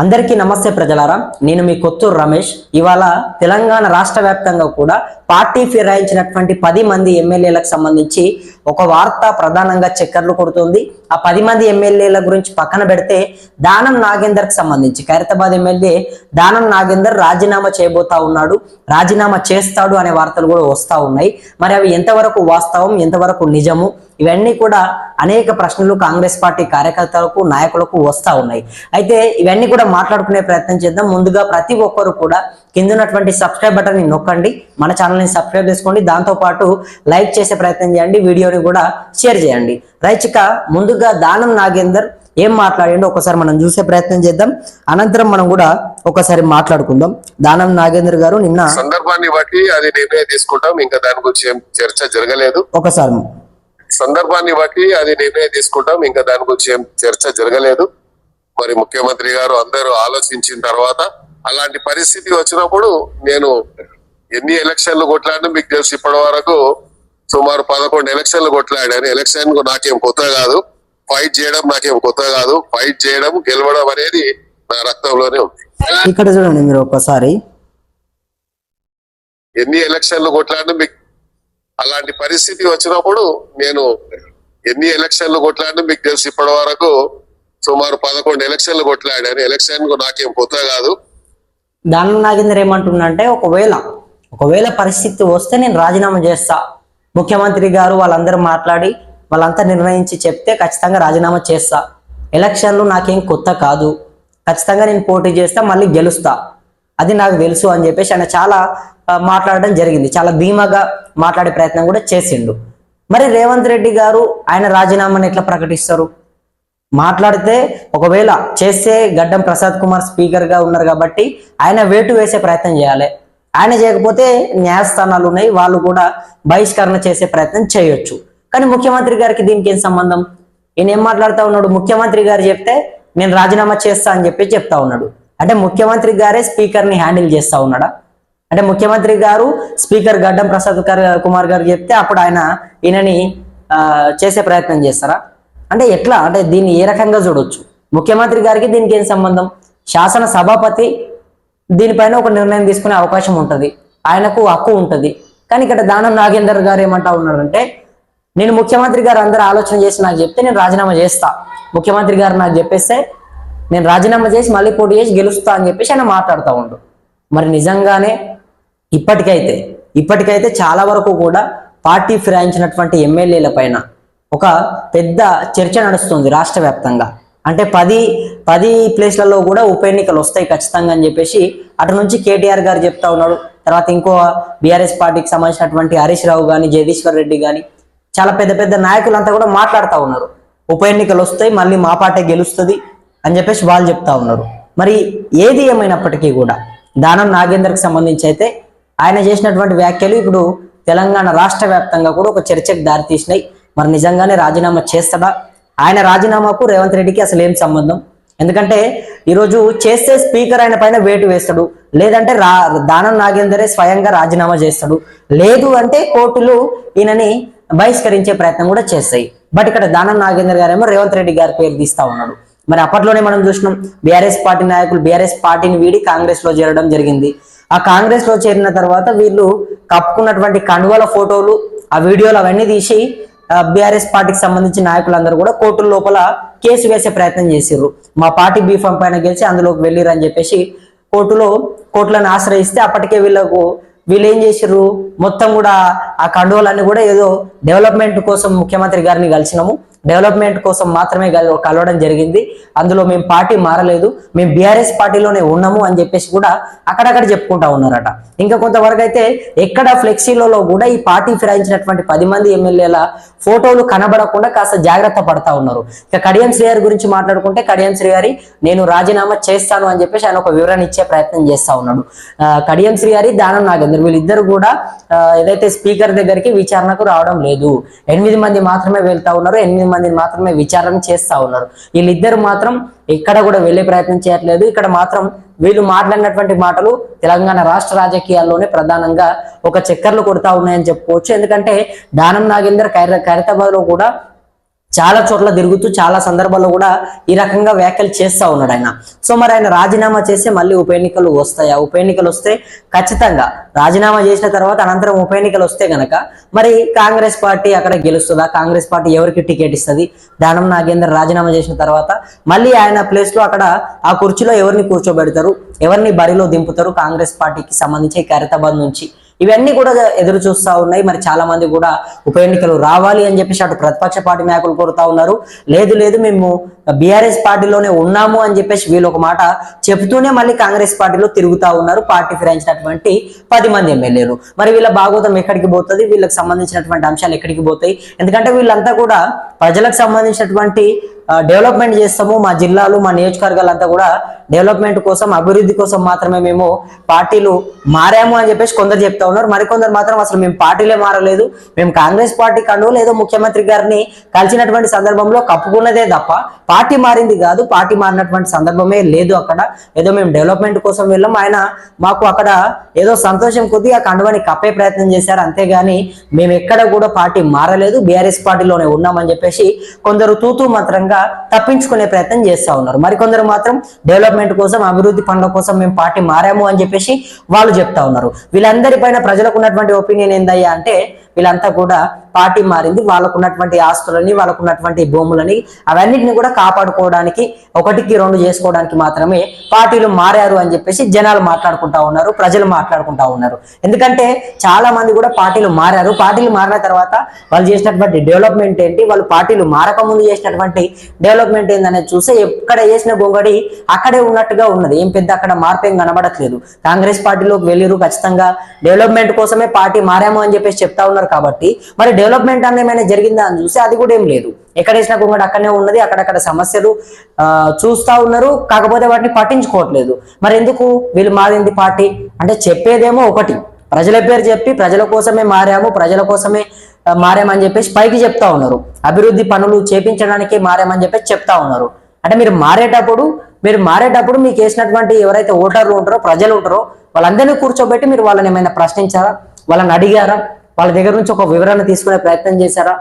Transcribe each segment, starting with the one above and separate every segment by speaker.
Speaker 1: అందరికీ నమస్తే ప్రజలారా. నేను మీ కొత్తూరు రమేష్. ఇవాళ తెలంగాణ రాష్ట్ర వ్యాప్తంగా కూడా పార్టీ ఫిరాయించినటువంటి పది మంది ఎమ్మెల్యేలకు సంబంధించి ఒక వార్త ప్రధానంగా చక్కర్లు కొడుతుంది. ఆ పది మంది ఎమ్మెల్యేల గురించి పక్కన పెడితే దానం నాగేందర్కి సంబంధించి ఖైరతాబాద్ ఎమ్మెల్యే దానం నాగేందర్ రాజీనామా చేయబోతా ఉన్నాడు రాజీనామా చేస్తాడు అనే వార్తలు కూడా వస్తా ఉన్నాయి. మరి అవి ఎంతవరకు వాస్తవం ఎంతవరకు నిజము? ఇవన్నీ కూడా అనేక ప్రశ్నలు కాంగ్రెస్ పార్టీ కార్యకర్తలకు నాయకులకు వస్తా ఉన్నాయి. అయితే ఇవన్నీ కూడా మాట్లాడుకునే ప్రయత్నం చేద్దాం. ముందుగా ప్రతి ఒక్కరు కూడా కింద ఉన్నటువంటి సబ్స్క్రైబ్ బటన్ని నొక్కండి. మన ఛానల్ని సబ్స్క్రైబ్ చేసుకోండి. దాంతో పాటు లైక్ చేసే ప్రయత్నం చేయండి. వీడియోని కూడా షేర్ చేయండి. రైచిక ముందుగా దానం నాగేందర్ ఏం మాట్లాడిండో ఒకసారి మనం చూసే ప్రయత్నం చేద్దాం. అనంతరం మనం కూడా ఒకసారి మాట్లాడుకుందాం. దానం నాగేందర్ గారు నిన్న
Speaker 2: సందర్భాన్ని బట్టి అది నిర్ణయం తీసుకుంటాం. ఇంకా దాని గురించి ఏం చర్చ జరగలేదు.
Speaker 1: ఒకసారి
Speaker 2: సందర్భాన్ని బట్టి అది నిర్ణయం తీసుకుంటాం. ఇంకా దాని గురించి ఏం చర్చ జరగలేదు. మరి ముఖ్యమంత్రి గారు అందరూ ఆలోచించిన తర్వాత అలాంటి పరిస్థితి వచ్చినప్పుడు నేను ఎన్ని ఎలక్షన్లు కొట్లాడినా మీకు తెలుసు ఇప్పటి వరకు సుమారు పదకొండు ఎలక్షన్లు కొట్లాడాను. ఎలక్షన్ నాకేం కొత్త కాదు. ఫైట్ చేయడం నాకేం కొత్త కాదు. ఫైట్ చేయడం గెలవడం అనేది నా రక్తంలోనే ఉంది.
Speaker 1: ఇక్కడ చూడండి మీరు ఒకసారి.
Speaker 2: ఎన్ని ఎలక్షన్లు కొట్లాడినా మీకు అలాంటి పరిస్థితి వచ్చినప్పుడు నేను ఎన్ని ఎలక్షన్లు కొట్లాడినా మీకు తెలుసు ఇప్పటి వరకు సుమారు పదకొండు ఎలక్షన్లు కొట్లాడాను. ఎలక్షన్ నాకేం కొత్త కాదు.
Speaker 1: దానం నాగేందర్ ఏమంటుండంటే ఒకవేళ ఒకవేళ పరిస్థితి వస్తే నేను రాజీనామా చేస్తా. ముఖ్యమంత్రి గారు వాళ్ళందరూ మాట్లాడి వాళ్ళంతా నిర్ణయించి చెప్తే ఖచ్చితంగా రాజీనామా చేస్తా. ఎలక్షన్లు నాకేం కొత్త కాదు. ఖచ్చితంగా నేను పోటీ చేస్తా మళ్ళీ గెలుస్తా. అది నాకు తెలుసు అని చెప్పేసి ఆయన చాలా మాట్లాడడం జరిగింది. చాలా ధీమాగా మాట్లాడే ప్రయత్నం కూడా చేసిండు. మరి రేవంత్ రెడ్డి గారు ఆయన రాజీనామాని ఎట్లా ప్రకటిస్తారు? మాట్లాడితే ఒకవేళ చేస్తే గడ్డం ప్రసాద్ కుమార్ స్పీకర్గా ఉన్నారు కాబట్టి ఆయన వేటు వేసే ప్రయత్నం చేయాలి. ఆయన చేయకపోతే న్యాయస్థానాలు ఉన్నాయి వాళ్ళు కూడా బహిష్కరణ చేసే ప్రయత్నం చేయొచ్చు. కానీ ముఖ్యమంత్రి గారికి దీనికి ఏం సంబంధం? ఈయన ఏం మాట్లాడుతూ ఉన్నాడు? ముఖ్యమంత్రి గారు చెప్తే నేను రాజీనామా చేస్తా అని చెప్పి చెప్తా ఉన్నాడు. అంటే ముఖ్యమంత్రి గారే స్పీకర్ని హ్యాండిల్ చేస్తా ఉన్నాడా? అంటే ముఖ్యమంత్రి గారు స్పీకర్ గడ్డం ప్రసాద్ గారు- కుమార్ గారు చెప్తే అప్పుడు ఆయన ఈయనని చేసే ప్రయత్నం చేస్తారా? అంటే ఎట్లా? అంటే దీన్ని ఏ రకంగా చూడొచ్చు? ముఖ్యమంత్రి గారికి దీనికి ఏం సంబంధం? శాసన సభాపతి దీనిపైన ఒక నిర్ణయం తీసుకునే అవకాశం ఉంటుంది. ఆయనకు హక్కు ఉంటుంది. కానీ ఇక్కడ దానం నాగేందర్ గారు ఏమంటా ఉన్నారంటే నేను ముఖ్యమంత్రి గారు అందరూ ఆలోచన చేసి నాకు చెప్తే నేను రాజీనామా చేస్తా. ముఖ్యమంత్రి గారు నాకు చెప్పేస్తే నేను రాజీనామా చేసి మళ్ళీ పోటీ చేసి గెలుస్తా అని చెప్పేసి ఆయన మాట్లాడుతూ ఉండు. మరి నిజంగానే ఇప్పటికైతే ఇప్పటికైతే చాలా వరకు కూడా పార్టీ ఫిరాయించినటువంటి ఎమ్మెల్యేల పైన ఒక పెద్ద చర్చ నడుస్తుంది రాష్ట్ర వ్యాప్తంగా. అంటే పది పది ప్లేస్లలో కూడా ఉప ఎన్నికలు వస్తాయి ఖచ్చితంగా అని చెప్పేసి అటు నుంచి కేటీఆర్ గారు చెప్తా ఉన్నాడు తర్వాత ఇంకో బీఆర్ఎస్ పార్టీకి సంబంధించినటువంటి హరీష్ రావు కానీ జగదీశ్వర్ రెడ్డి కానీ చాలా పెద్ద పెద్ద నాయకులంతా కూడా మాట్లాడుతూ ఉన్నారు. ఉప ఎన్నికలు వస్తాయి మళ్ళీ మా పార్టీ గెలుస్తుంది అని చెప్పేసి వాళ్ళు చెప్తా ఉన్నారు. మరి ఏది ఏమైనప్పటికీ కూడా దానం నాగేందర్కి సంబంధించి అయితే ఆయన చేసినటువంటి వ్యాఖ్యలు ఇప్పుడు తెలంగాణ రాష్ట్ర వ్యాప్తంగా కూడా ఒక చర్చకు దారితీసినాయి. మరి నిజంగానే రాజీనామా చేస్తాడా? ఆయన రాజీనామాకు రేవంత్ రెడ్డికి అసలు ఏం సంబంధం? ఎందుకంటే ఈరోజు చేస్తే స్పీకర్ ఆయన పైన వేటు వేస్తాడు. లేదంటే రా దానం నాగేందరే స్వయంగా రాజీనామా చేస్తాడు. లేదు అంటే కోర్టులు ఈయనని బహిష్కరించే ప్రయత్నం కూడా చేస్తాయి. బట్ ఇక్కడ దానం నాగేందర్ గారేమో రేవంత్ రెడ్డి గారి పేరు తీస్తా ఉన్నాడు. మరి అప్పట్లోనే మనం చూసినాం బీఆర్ఎస్ పార్టీ నాయకులు బీఆర్ఎస్ పార్టీని వీడి కాంగ్రెస్లో చేరడం జరిగింది. ఆ కాంగ్రెస్లో చేరిన తర్వాత వీళ్ళు కప్పుకున్నటువంటి కండువల ఫోటోలు ఆ వీడియోలు అవన్నీ తీసి బీఆర్ఎస్ పార్టీకి సంబంధించిన నాయకులందరూ కూడా కోర్టుల లోపల కేసు వేసే ప్రయత్నం చేసిర్రు. మా పార్టీ బీఫామ్ పైన గెలిచి అందులోకి వెళ్ళిరని చెప్పేసి కోర్టులో కోర్టులను ఆశ్రయిస్తే అప్పటికే వీళ్ళకు వీళ్ళు ఏం చేసిర్రు? మొత్తం కూడా ఆ కండువలన్నీ కూడా ఏదో డెవలప్మెంట్ కోసం ముఖ్యమంత్రి గారిని కలిసినాము. డెవలప్మెంట్ కోసం మాత్రమే కలవడం జరిగింది. అందులో మేము పార్టీ మారలేదు. మేము బీఆర్ఎస్ పార్టీలోనే ఉన్నాము అని చెప్పేసి కూడా అక్కడక్కడ చెప్పుకుంటా ఉన్నారట. ఇంకా కొంతవరకు అయితే ఎక్కడ ఫ్లెక్సీలలో కూడా ఈ పార్టీ ఫిరాయించినటువంటి పది మంది ఎమ్మెల్యేల ఫోటోలు కనబడకుండా కాస్త జాగ్రత్త పడతా ఉన్నారు. ఇక కడియం శ్రీ గారి గురించి మాట్లాడుకుంటే కడియం శ్రీ గారి నేను రాజీనామా చేస్తాను అని చెప్పేసి ఆయన ఒక వివరణ ఇచ్చే ప్రయత్నం చేస్తా ఉన్నాడు. ఆ, కడియం శ్రీగారి దానం నాగేందర్ వీళ్ళిద్దరు కూడా ఏదైతే స్పీకర్ దగ్గరికి విచారణకు రావడం లేదు. ఎనిమిది మంది మాత్రమే వెళ్తా ఉన్నారు. ఎనిమిది మందిని మాత్రమే విచారణ చేస్తా ఉన్నారు. వీళ్ళిద్దరు మాత్రం ఎక్కడ కూడా వెళ్ళే ప్రయత్నం చేయట్లేదు. ఇక్కడ మాత్రం వీళ్ళు మాట్లాడినటువంటి మాటలు తెలంగాణ రాష్ట్ర రాజకీయాల్లోనే ప్రధానంగా ఒక చక్కర్లు కొడతా ఉన్నాయని చెప్పుకోవచ్చు. ఎందుకంటే దానం నాగేందర్ ఖైర ఖైరతాబాద్లో కూడా చాలా చోట్ల తిరుగుతూ చాలా సందర్భాల్లో కూడా ఈ రకంగా వ్యాఖ్యలు చేస్తూ ఉన్నాడు ఆయన. సో మరి ఆయన రాజీనామా చేస్తే మళ్ళీ ఉప ఎన్నికలు వస్తాయా? ఉప ఎన్నికలు వస్తే ఖచ్చితంగా రాజీనామా చేసిన తర్వాత అనంతరం ఉప ఎన్నికలు వస్తే గనక మరి కాంగ్రెస్ పార్టీ అక్కడ గెలుస్తుందా? కాంగ్రెస్ పార్టీ ఎవరికి టికెట్ ఇస్తుంది? దానం నాగేందర్ రాజీనామా చేసిన తర్వాత మళ్ళీ ఆయన ప్లేస్లో అక్కడ ఆ కుర్చీలో ఎవరిని కూర్చోబెడతారు? ఎవరిని బరిలో దింపుతారు? కాంగ్రెస్ పార్టీకి సంబంధించి ఖైరతాబాద్ నుంచి. ఇవన్నీ కూడా ఎదురు చూస్తా ఉన్నాయి. మరి చాలా మంది కూడా ఉప ఎన్నికలు రావాలి అని చెప్పేసి అటు ప్రతిపక్ష పార్టీ నాయకులు కోరుతా ఉన్నారు. లేదు లేదు మేము బీఆర్ఎస్ పార్టీలోనే ఉన్నాము అని చెప్పేసి వీళ్ళు ఒక మాట చెబుతూనే మళ్ళీ కాంగ్రెస్ పార్టీలో తిరుగుతా ఉన్నారు. పార్టీ ఫిరాయించినటువంటి పది మంది ఎమ్మెల్యేలు. మరి వీళ్ళ భాగోతం ఎక్కడికి పోతుంది? వీళ్ళకి సంబంధించినటువంటి అంశాలు ఎక్కడికి పోతాయి? ఎందుకంటే వీళ్ళంతా కూడా ప్రజలకు సంబంధించినటువంటి డెవలప్మెంట్ చేస్తాము. మా జిల్లాలు మా నియోజకవర్గాలంతా కూడా డెవలప్మెంట్ కోసం అభివృద్ధి కోసం మాత్రమే మేము పార్టీలు మారాము అని చెప్పేసి కొందరు చెప్తా ఉన్నారు. మరికొందరు మాత్రం అసలు మేము పార్టీలే మారలేదు. మేము కాంగ్రెస్ పార్టీ కండు లేదో ముఖ్యమంత్రి గారిని కలిసినటువంటి సందర్భంలో కప్పుకున్నదే తప్ప పార్టీ మారింది కాదు. పార్టీ మారినటువంటి సందర్భమే లేదు అక్కడ. ఏదో మేము డెవలప్మెంట్ కోసం వెళ్ళాం. ఆయన మాకు అక్కడ ఏదో సంతోషం కొద్దీ ఆ కండువని కప్పే ప్రయత్నం చేశారు. అంతేగాని మేము ఎక్కడ కూడా పార్టీ మారలేదు. బీఆర్ఎస్ పార్టీలోనే ఉన్నామని చెప్పేసి కొందరు తూతూ మంత్రంగా తప్పించుకునే ప్రయత్నం చేస్తా ఉన్నారు. మరికొందరు మాత్రం డెవలప్మెంట్ కోసం అభివృద్ధి పనుల కోసం మేము పార్టీ మారాము అని చెప్పేసి వాళ్ళు చెప్తా ఉన్నారు. వీళ్ళందరి పైన ప్రజలకు ఉన్నటువంటి ఒపీనియన్ ఏందయ్యా అంటే వీళ్ళంతా కూడా పార్టీ మారింది. వాళ్ళకు ఉన్నటువంటి ఆస్తులని వాళ్ళకు ఉన్నటువంటి భూములని అవన్నిటిని కూడా కాపాడుకోవడానికి ఒకటికి రెండు చేసుకోవడానికి మాత్రమే పార్టీలు మారారు అని చెప్పేసి జనాలు మాట్లాడుకుంటా ఉన్నారు ప్రజలు మాట్లాడుకుంటా ఉన్నారు. ఎందుకంటే చాలా మంది కూడా పార్టీలు మారారు. పార్టీలు మారిన తర్వాత వాళ్ళు చేసినటువంటి డెవలప్మెంట్ ఏంటి? వాళ్ళు పార్టీలు మారక ముందు చేసినటువంటి డెవలప్మెంట్ ఏందనేది చూస్తే ఎక్కడ చేసిన గొంగడి అక్కడే ఉన్నట్టుగా ఉన్నది. ఏం పెద్ద అక్కడ మార్పు ఏం కనబడట్లేదు. కాంగ్రెస్ పార్టీలోకి వెళ్ళిరు ఖచ్చితంగా డెవలప్మెంట్ కోసమే పార్టీ మారాము అని చెప్పేసి చెప్తా ఉన్నారు కాబట్టి మరి డెవలప్మెంట్ అనేది ఏమైనా జరిగిందా అని చూస్తే అది కూడా ఏం లేదు. ఎక్కడ వేసినా కుంగడు అక్కడనే ఉన్నది అక్కడక్కడ సమస్యలు చూస్తూ చూస్తా ఉన్నారు. కాకపోతే వాటిని పట్టించుకోవట్లేదు. మరి ఎందుకు? వీళ్ళు మారింది పార్టీ. అంటే చెప్పేదేమో ఒకటి. ప్రజల పేరు చెప్పి ప్రజల కోసమే మారాము ప్రజల కోసమే మారామని చెప్పేసి పైకి చెప్తా ఉన్నారు. అభివృద్ధి పనులు చేపించడానికి మారామని చెప్పేసి చెప్తా ఉన్నారు. అంటే మీరు మారేటప్పుడు మీరు మారేటప్పుడు మీకు వేసినటువంటి ఎవరైతే ఓటర్లు ఉంటారో ప్రజలు ఉంటారో వాళ్ళందరినీ కూర్చోబెట్టి మీరు వాళ్ళని ఏమైనా ప్రశ్నించారా? వాళ్ళని అడిగారా? వాళ్ళ దగ్గర నుంచి ఒక వివరణ తీసుకునే ప్రయత్నం చేశారా?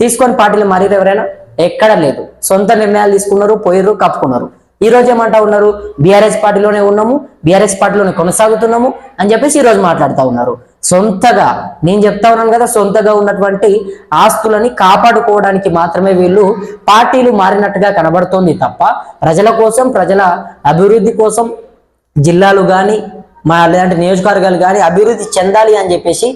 Speaker 1: తీసుకొని పార్టీలు మరీ ఎవరైనా? ఎక్కడ లేదు. సొంత నిర్ణయాలు తీసుకున్నారు పోయిర్రు కప్పుకున్నారు. ఈ రోజు ఏమంటా ఉన్నారు? బీఆర్ఎస్ పార్టీలోనే ఉన్నాము బీఆర్ఎస్ పార్టీలోనే కొనసాగుతున్నాము అని చెప్పేసి ఈ రోజు మాట్లాడుతూ ఉన్నారు. సొంతగా నేను చెప్తా ఉన్నాను కదా సొంతగా ఉన్నటువంటి ఆస్తులని కాపాడుకోవడానికి మాత్రమే వీళ్ళు పార్టీలు మారినట్టుగా కనబడుతోంది తప్ప ప్రజల కోసం ప్రజల అభివృద్ధి కోసం జిల్లాలు కానీ మా లేదంటే నియోజకవర్గాలు కానీ అభివృద్ధి చెందాలి అని చెప్పేసి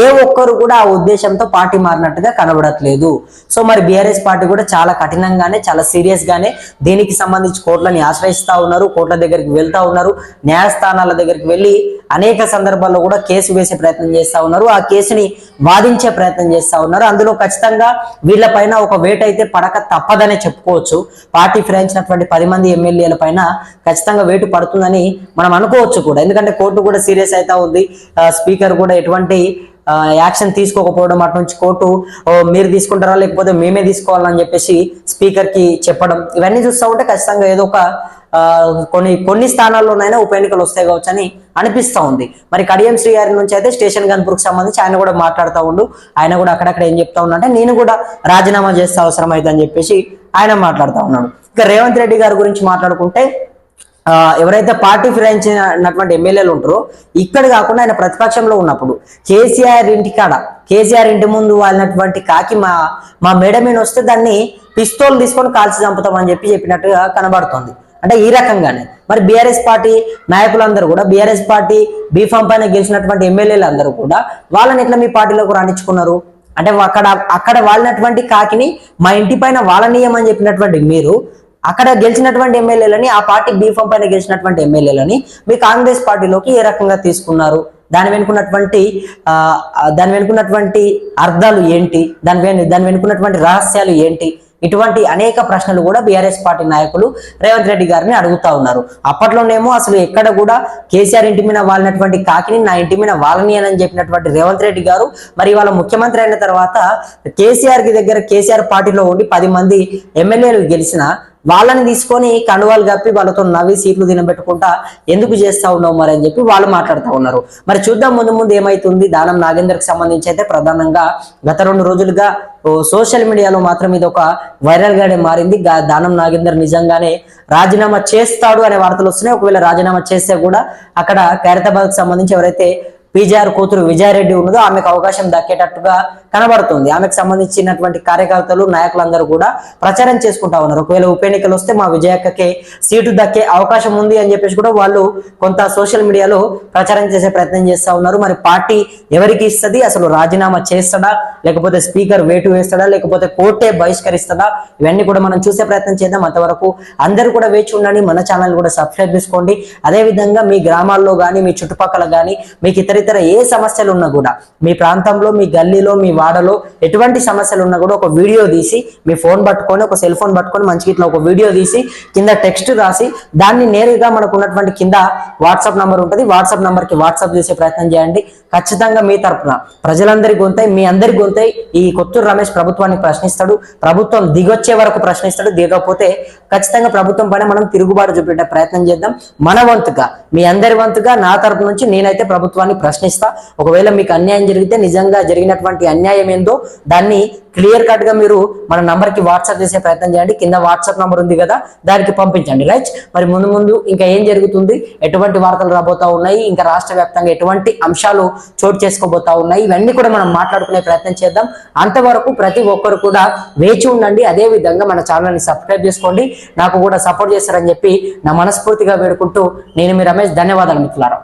Speaker 1: ఏ ఒక్కరు కూడా ఆ ఉద్దేశంతో పార్టీ మారినట్టుగా కనబడట్లేదు. సో మరి బీఆర్ఎస్ పార్టీ కూడా చాలా కఠినంగానే చాలా సీరియస్ గానే దీనికి సంబంధించి కోర్టులని ఆశ్రయిస్తా ఉన్నారు కోర్టుల దగ్గరికి వెళ్తా ఉన్నారు న్యాయస్థానాల దగ్గరికి వెళ్ళి అనేక సందర్భాల్లో కూడా కేసు వేసే ప్రయత్నం చేస్తా ఉన్నారు. ఆ కేసుని వాదించే ప్రయత్నం చేస్తా ఉన్నారు. అందులో ఖచ్చితంగా వీళ్ళపైన ఒక వేట అయితే పడక తప్పదనే చెప్పుకోవచ్చు. పార్టీ ఫిరాయించినటువంటి పది మంది ఎమ్మెల్యేల పైన ఖచ్చితంగా వేటు పడుతుందని మనం అనుకోవచ్చు కూడా. ఎందుకంటే కోర్టు కూడా సీరియస్ అవుతా ఉంది. స్పీకర్ కూడా ఎటువంటి యాక్షన్ తీసుకోకపోవడం అటు నుంచి కోర్టు మీరు తీసుకుంటారా లేకపోతే మేమే తీసుకోవాలని చెప్పేసి స్పీకర్కి చెప్పడం. ఇవన్నీ చూస్తూ ఉంటే ఖచ్చితంగా ఏదో ఒక కొన్ని కొన్ని స్థానాల్లోనైనా ఉప ఎన్నికలు వస్తాయి కావచ్చు అని అనిపిస్తా ఉంది. మరి కడియం శ్రీ గారి నుంచి అయితే స్టేషన్ గన్పూర్కి సంబంధించి ఆయన కూడా మాట్లాడుతూ ఉండు. ఆయన కూడా అక్కడక్కడ ఏం చెప్తా ఉన్నా అంటే నేను కూడా రాజీనామా చేస్తే అవసరం అయితే అని చెప్పేసి ఆయన మాట్లాడుతూ ఉన్నాడు. ఇక రేవంత్ రెడ్డి గారి గురించి మాట్లాడుకుంటే ఎవరైతే పార్టీ ఫిరాయించినటువంటి ఎమ్మెల్యేలు ఉంటారో ఇక్కడ కాకుండా ఆయన ప్రతిపక్షంలో ఉన్నప్పుడు కేసీఆర్ ఇంటి కాడ కేసీఆర్ ఇంటి ముందు వాళ్ళినటువంటి కాకి మా మా మేడ మీద వస్తే దాన్ని పిస్తోల్ తీసుకొని కాల్చి చంపుతామని చెప్పి చెప్పినట్టుగా కనబడుతుంది. అంటే ఈ రకంగానే. మరి బీఆర్ఎస్ పార్టీ నాయకులందరూ కూడా బీఆర్ఎస్ పార్టీ బీఫామ్ పైన గెలిచినటువంటి ఎమ్మెల్యేలు అందరూ కూడా వాళ్ళని ఎట్లా మీ పార్టీలోకి రాణించుకున్నారు అంటే అక్కడ అక్కడ వాళ్ళినటువంటి కాకిని మా ఇంటి పైన వాళ్ళనీయమని చెప్పినటువంటి మీరు అక్కడ గెలిచినటువంటి ఎమ్మెల్యేలని ఆ పార్టీ బీఫామ్ పైన గెలిచినటువంటి ఎమ్మెల్యేలని మీ కాంగ్రెస్ పార్టీలోకి ఏ రకంగా తీసుకున్నారు? దాని వెనుకున్నటువంటి దాని వెనుకున్నటువంటి అర్థాలు ఏంటి? దాని వెను దాని వెనుకున్నటువంటి రహస్యాలు ఏంటి? ఇటువంటి అనేక ప్రశ్నలు కూడా బీఆర్ఎస్ పార్టీ నాయకులు రేవంత్ రెడ్డి గారిని అడుగుతా ఉన్నారు. అప్పట్లోనేమో అసలు ఎక్కడ కూడా కేసీఆర్ ఇంటి మీద వాళ్ళనటువంటి కాకిని నా ఇంటి మీద వాళ్ళని అని చెప్పినటువంటి రేవంత్ రెడ్డి గారు మరి వాళ్ళ ముఖ్యమంత్రి అయిన తర్వాత కేసీఆర్కి దగ్గర కేసీఆర్ పార్టీలో ఉండి పది మంది ఎమ్మెల్యేలు గెలిచిన వాళ్ళని తీసుకొని కండువాలు కప్పి వాళ్ళతో నవ్వి సీట్లు తినబెట్టుకుంటా ఎందుకు చేస్తా ఉన్నావు మరి అని చెప్పి వాళ్ళు మాట్లాడుతూ ఉన్నారు. మరి చూద్దాం ముందు ముందు ఏమైతుంది? దానం నాగేందర్కి సంబంధించి అయితే ప్రధానంగా గత రెండు రోజులుగా ఓ సోషల్ మీడియాలో మాత్రం ఇది ఒక వైరల్ గానే మారింది. దానం నాగేందర్ నిజంగానే రాజీనామా చేస్తాడు అనే వార్తలు వస్తున్నాయి. ఒకవేళ రాజీనామా చేస్తే కూడా అక్కడ ఖైరతాబాద్ సంబంధించి ఎవరైతే పీజీఆర్ కూతురు విజయారెడ్డి ఉన్నదో ఆమెకు అవకాశం దక్కేటట్టుగా కనబడుతుంది. ఆమెకు సంబంధించినటువంటి కార్యకర్తలు నాయకులందరూ కూడా ప్రచారం చేసుకుంటా ఉన్నారు. ఒకవేళ ఉప ఎన్నికలు వస్తే మా విజయక్కకి సీటు దక్కే అవకాశం ఉంది అని చెప్పేసి కూడా వాళ్ళు కొంత సోషల్ మీడియాలో ప్రచారం చేసే ప్రయత్నం చేస్తా ఉన్నారు. మరి పార్టీ ఎవరికి ఇస్తుంది? అసలు రాజీనామా చేస్తాడా లేకపోతే స్పీకర్ వేటు వేస్తాడా లేకపోతే కోర్టే బహిష్కరిస్తాడా ఇవన్నీ కూడా మనం చూసే ప్రయత్నం చేద్దాం. అంతవరకు అందరూ కూడా వేచి ఉండండి. మన ఛానల్ కూడా సబ్స్క్రైబ్ చేసుకోండి. అదే విధంగా మీ గ్రామాల్లో కానీ మీ చుట్టుపక్కల కానీ మీకు ఇతర ఇతర ఏ సమస్యలు ఉన్నా కూడా మీ ప్రాంతంలో మీ గల్లీలో మీ వాడలో ఎటువంటి సమస్యలు ఉన్నా కూడా ఒక వీడియో తీసి మీ ఫోన్ పట్టుకొని ఒక సెల్ ఫోన్ పట్టుకొని మంచిగా ఇట్లా ఒక వీడియో తీసి కింద టెక్స్ట్ రాసి దాన్ని నేరుగా మనకు ఉన్నటువంటి కింద వాట్సాప్ నంబర్ ఉంటుంది. వాట్సాప్ నంబర్కి వాట్సాప్ చేసే ప్రయత్నం చేయండి. ఖచ్చితంగా మీ తరపున ప్రజలందరి గొంతై మీ అందరి గొంతై ఈ కొత్తూరు రమేష్ ప్రభుత్వాన్ని ప్రశ్నిస్తాడు. ప్రభుత్వం దిగొచ్చే వరకు ప్రశ్నిస్తాడు. దిగకపోతే ఖచ్చితంగా ప్రభుత్వం పైన మనం తిరుగుబాటు చూపించే ప్రయత్నం చేద్దాం. మన వంతుగా మీ అందరి వంతుగా నా తరపు నుంచి నేనైతే ప్రభుత్వాన్ని ప్రశ్నిస్తా. ఒకవేళ మీకు అన్యాయం జరిగితే నిజంగా జరిగినటువంటి అన్యాయం ఏందో దాన్ని క్లియర్ కట్గా మీరు మన నంబర్కి వాట్సాప్ చేసే ప్రయత్నం చేయండి. కింద వాట్సాప్ నంబర్ ఉంది కదా దానికి పంపించండి. రైట్ మరి ముందు ముందు ఇంకా ఏం జరుగుతుంది? ఎటువంటి వార్తలు రాబోతా ఉన్నాయి? ఇంకా రాష్ట్ర వ్యాప్తంగా ఎటువంటి అంశాలు చోటు చేసుకోబోతా ఉన్నాయి? ఇవన్నీ కూడా మనం మాట్లాడుకునే ప్రయత్నం చేద్దాం. అంతవరకు ప్రతి ఒక్కరు కూడా వేచి ఉండండి. అదే విధంగా మన ఛానల్ని సబ్స్క్రైబ్ చేసుకోండి. నాకు కూడా సపోర్ట్ చేస్తారని చెప్పి నా మనస్ఫూర్తిగా వేడుకుంటూ నేను మీ రమేష్. ధన్యవాదాలు మిత్రులారా.